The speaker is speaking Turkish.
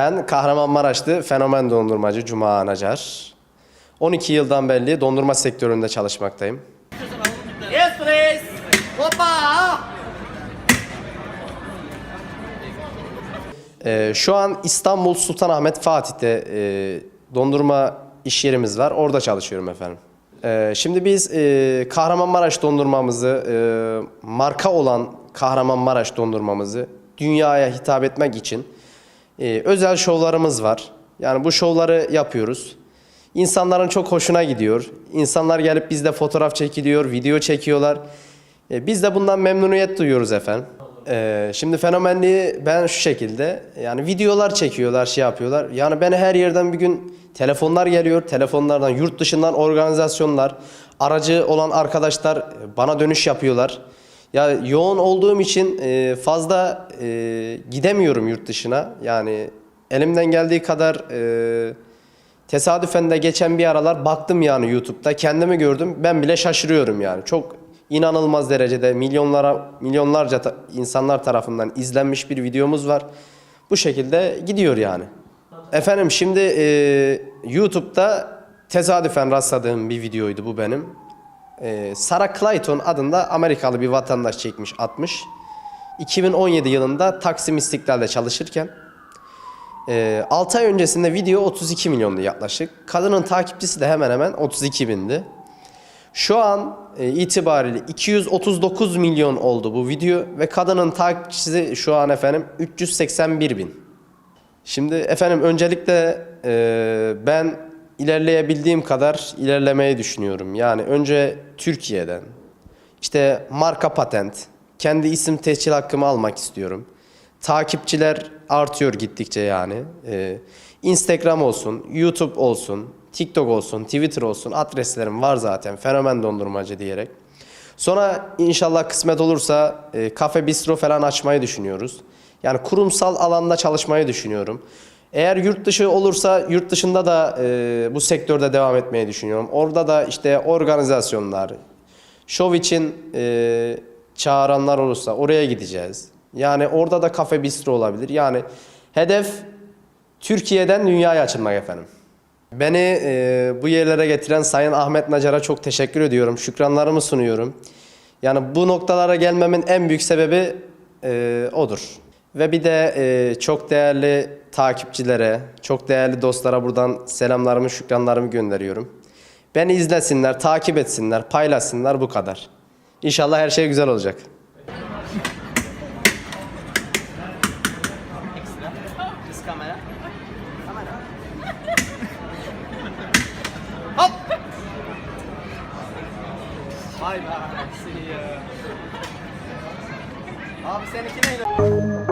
Ben Kahramanmaraşlı fenomen dondurmacı Cuma Nacar. 12 yıldan beri dondurma sektöründe çalışmaktayım. Yes, please. Hoppa. Ee, şu an İstanbul Sultanahmet Fatih'te e, dondurma iş yerimiz var. Orada çalışıyorum efendim. Ee, şimdi biz e, Kahramanmaraş dondurmamızı, e, marka olan Kahramanmaraş dondurmamızı dünyaya hitap etmek için e, özel şovlarımız var. Yani bu şovları yapıyoruz. İnsanların çok hoşuna gidiyor. İnsanlar gelip bizde fotoğraf çekiliyor, video çekiyorlar. E, biz de bundan memnuniyet duyuyoruz efendim. E, şimdi fenomenliği ben şu şekilde yani videolar çekiyorlar, şey yapıyorlar. Yani beni her yerden bir gün telefonlar geliyor. Telefonlardan, yurt dışından organizasyonlar, aracı olan arkadaşlar bana dönüş yapıyorlar. Ya yoğun olduğum için e, fazla e, gidemiyorum yurt dışına. Yani elimden geldiği kadar e, Tesadüfen de geçen bir aralar baktım yani YouTube'da kendimi gördüm. Ben bile şaşırıyorum yani. Çok inanılmaz derecede milyonlara milyonlarca ta- insanlar tarafından izlenmiş bir videomuz var. Bu şekilde gidiyor yani. Efendim şimdi e, YouTube'da tesadüfen rastladığım bir videoydu bu benim. E, Sarah Clayton adında Amerikalı bir vatandaş çekmiş atmış. 2017 yılında Taksim İstiklal'de çalışırken 6 ay öncesinde video 32 milyondu yaklaşık. Kadının takipçisi de hemen hemen 32 bindi. Şu an e, itibariyle 239 milyon oldu bu video ve kadının takipçisi şu an efendim 381 bin. Şimdi efendim öncelikle e, ben ilerleyebildiğim kadar ilerlemeyi düşünüyorum. Yani önce Türkiye'den işte marka patent, kendi isim tescil hakkımı almak istiyorum. Takipçiler artıyor gittikçe yani. Ee, Instagram olsun, YouTube olsun, TikTok olsun, Twitter olsun adreslerim var zaten fenomen dondurmacı diyerek. Sonra inşallah kısmet olursa e, kafe bistro falan açmayı düşünüyoruz. Yani kurumsal alanda çalışmayı düşünüyorum. Eğer yurt dışı olursa yurt dışında da e, bu sektörde devam etmeyi düşünüyorum. Orada da işte organizasyonlar, şov için e, çağıranlar olursa oraya gideceğiz. Yani orada da kafe bistro olabilir. Yani hedef Türkiye'den dünyaya açılmak efendim. Beni e, bu yerlere getiren Sayın Ahmet Nacar'a çok teşekkür ediyorum. Şükranlarımı sunuyorum. Yani bu noktalara gelmemin en büyük sebebi e, odur. Ve bir de e, çok değerli takipçilere, çok değerli dostlara buradan selamlarımı, şükranlarımı gönderiyorum. Beni izlesinler, takip etsinler, paylaşsınlar bu kadar. İnşallah her şey güzel olacak. Hop. Bye bye. See you. Abi seninki neydi?